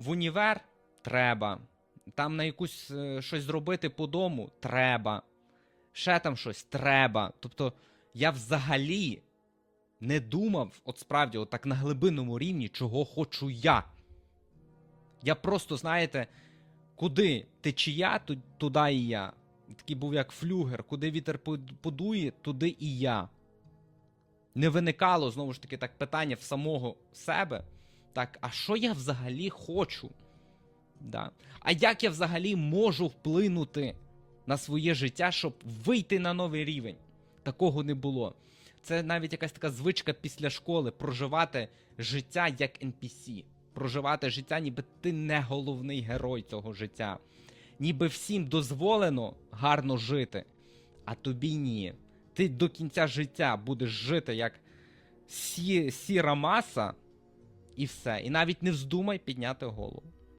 в універ треба. Там на якусь е, щось зробити по дому треба. Ще там щось треба. Тобто, я взагалі не думав, от справді, от так на глибинному рівні, чого хочу я. Я просто, знаєте, куди течія, туди і я. Такий був як флюгер, куди вітер подує, туди і я. Не виникало знову ж таки так питання в самого себе. Так, а що я взагалі хочу? Да. А як я взагалі можу вплинути на своє життя, щоб вийти на новий рівень? Такого не було. Це навіть якась така звичка після школи проживати життя як NPC. Проживати життя, ніби ти не головний герой цього життя. Ніби всім дозволено гарно жити, а тобі ні. Ти до кінця життя будеш жити як сі, сіра маса, і все. І навіть не вздумай підняти голову.